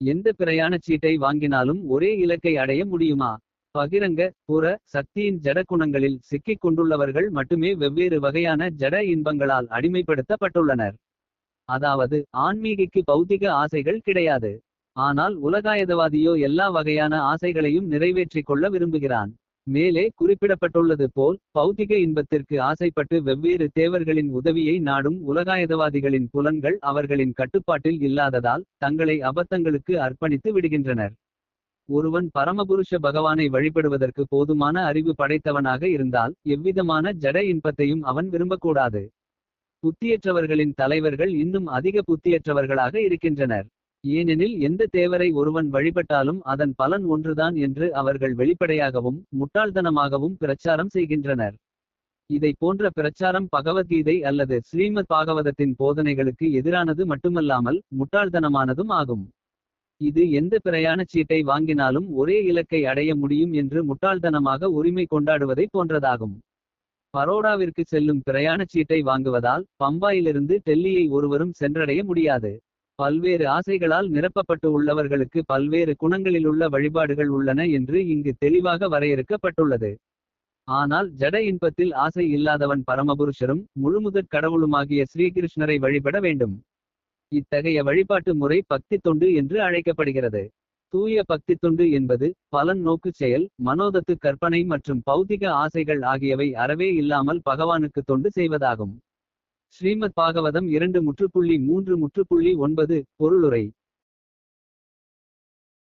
எந்த பிரயாணச் சீட்டை வாங்கினாலும் ஒரே இலக்கை அடைய முடியுமா. பகிரங்க புற சக்தியின் ஜட குணங்களில் சிக்கிக் கொண்டுள்ளவர்கள் மட்டுமே வெவ்வேறு வகையான ஜட இன்பங்களால் அடிமைப்படுத்தப்பட்டுள்ளனர். அதாவது ஆன்மீகிக்கு பௌத்திக ஆசைகள் கிடையாது. ஆனால் உலகாயதவாதியோ எல்லா வகையான ஆசைகளையும் நிறைவேற்றிக் கொள்ள விரும்புகிறான். மேலே குறிப்பிடப்பட்டுள்ளது போல் பௌத்திக இன்பத்திற்கு ஆசைப்பட்டு வெவ்வேறு தேவர்களின் உதவியை நாடும் உலகாயதவாதிகளின் புலன்கள் அவர்களின் கட்டுப்பாட்டில் இல்லாததால் தங்களை அபத்தங்களுக்கு அர்ப்பணித்து விடுகின்றனர். ஒருவன் பரமபுருஷ பகவானை வழிபடுவதற்கு போதுமான அறிவு படைத்தவனாக இருந்தால் எவ்விதமான ஜட இன்பத்தையும் அவன் விரும்பக்கூடாது. புத்தியற்றவர்களின் தலைவர்கள் இன்னும் அதிக புத்தியற்றவர்களாக இருக்கின்றனர். ஏனெனில் எந்த தேவரை ஒருவன் வழிபட்டாலும் அதன் பலன் ஒன்றுதான் என்று அவர்கள் வெளிப்படையாகவும் முட்டாள்தனமாகவும் பிரச்சாரம் செய்கின்றனர். இதை போன்ற பிரச்சாரம் பகவத்கீதை அல்லது ஸ்ரீமத் பாகவதத்தின் போதனைகளுக்கு எதிரானது மட்டுமல்லாமல் முட்டாள்தனமானதும் ஆகும். இது எந்த பிரயாணச் சீட்டை வாங்கினாலும் ஒரே இலக்கை அடைய முடியும் என்று முட்டாள்தனமாக உரிமை கொண்டாடுவதை போன்றதாகும். பரோடாவிற்கு செல்லும் பிரயாணச் சீட்டை வாங்குவதால் பம்பாயிலிருந்து டெல்லியை ஒருவரும் சென்றடைய முடியாது. பல்வேறு ஆசைகளால் நிரப்பப்பட்டு உள்ளவர்களுக்கு பல்வேறு குணங்களிலுள்ள வழிபாடுகள் உள்ளன என்று இங்கு தெளிவாக வரையறுக்கப்பட்டுள்ளது. ஆனால் ஜட இன்பத்தில் ஆசை இல்லாதவன் பரமபுருஷரும் முழுமுதற் கடவுளுமாகிய ஸ்ரீகிருஷ்ணரை வழிபட வேண்டும். இத்தகைய வழிபாட்டு முறை பக்தி தொண்டு என்று அழைக்கப்படுகிறது. தூய பக்தி தொண்டு என்பது பலன் நோக்குச் செயல் மனோதத்து கற்பனை மற்றும் பௌதிக ஆசைகள் ஆகியவை அறவே இல்லாமல் பகவானுக்கு தொண்டு செய்வதாகும். ஸ்ரீமத் பாகவதம் இரண்டு முற்றுப்புள்ளி மூன்று முற்றுப்புள்ளி ஒன்பது பொருளுரை.